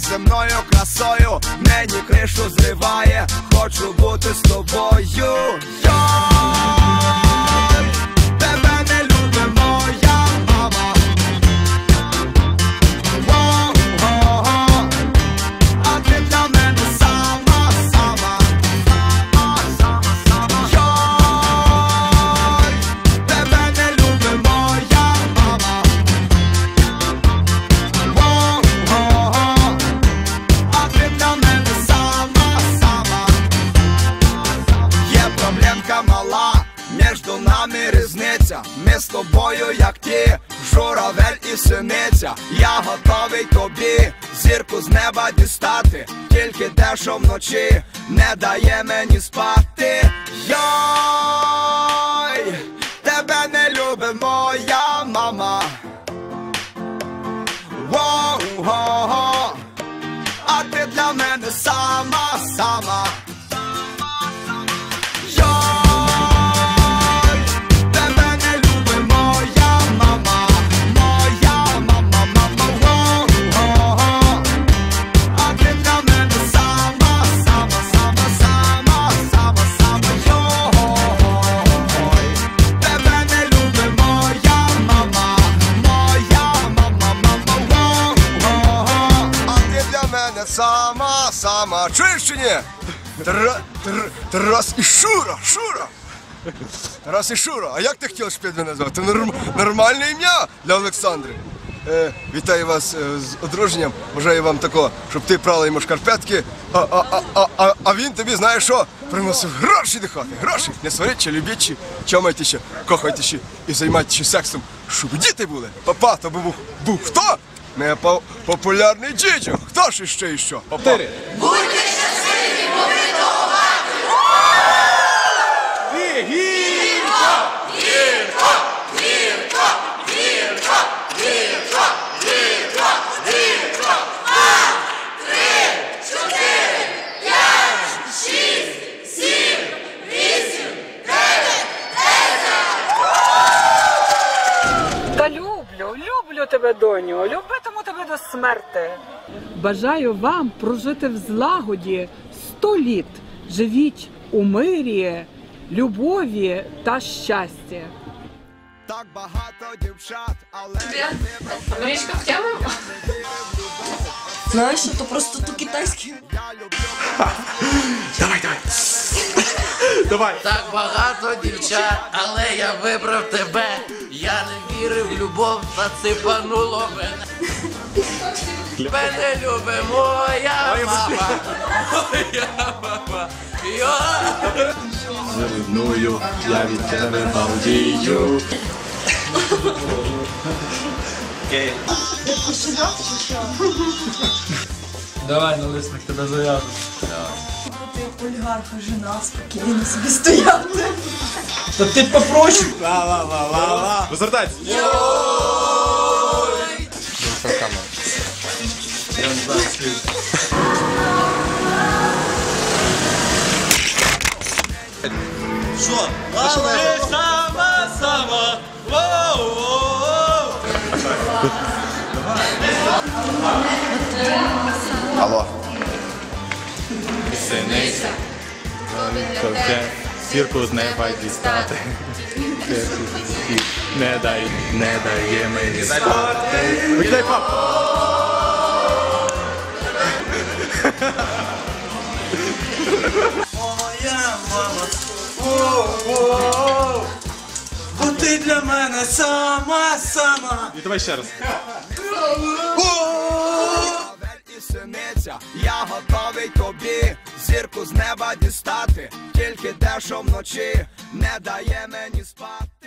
неземною красою, мені кришу зриває, хочу бути з тобою. Йой, як ті, журавель і синиця. Я готовий тобі зірку з неба дістати, тільки те, що вночі не дає мені спати. Йой, тебе не любить моя мама. Воу-го-го, а ти для мене сама, сама. Чуєш чи ні? Тра- тр- Тарас і Шура, Шура. Тарас і Шура, а як ти хотів щоб я тебе назвав? Це норм, нормальне ім'я для Олександри. Е, вітаю вас е, з одруженням. Бажаю вам такого, щоб ти прала йому шкарпетки, а, а, а, а, а, він тобі, знаєш що, приносив гроші до хати. Гроші. Не сваріть, чи любіть, чи чомайте ще, кохайте ще і займайтеся шексом, щоб діти були. Папа, то був, був хто? Не по- популярний дідьо. Хто ж іще і що? Папа. Та люблю, тебе, доню, любитиму тебе до смерти. Бажаю вам прожити в злагоді сто літ. Живіть у мирі, любові та щасті. Так багато дівчат, але Марічка, втягнемо? Знаєш, то просто то китайське. Давай. Так багато дівчат, але я вибрав тебе. Я не вірив в любов, та ципануло мене. Мене любить моя мама. Моя мама. Ревную, я від тебе балдію. Давай, налисник, тебе зав'яжу. Ти олігарха жена спокійно собі стояти. Та ти попроще. Розвертайся. Я не знаю слів. Алло. Синиця. Ковче, сірку з неба дістати. Не дай, не дає мені спати. Викидай пап! Моя мама. О-о-о. Бо ти для мене сама, сама. І давай ще раз. синиця, тобі зірку з неба дістати, тільки те, що вночі не дає мені спати.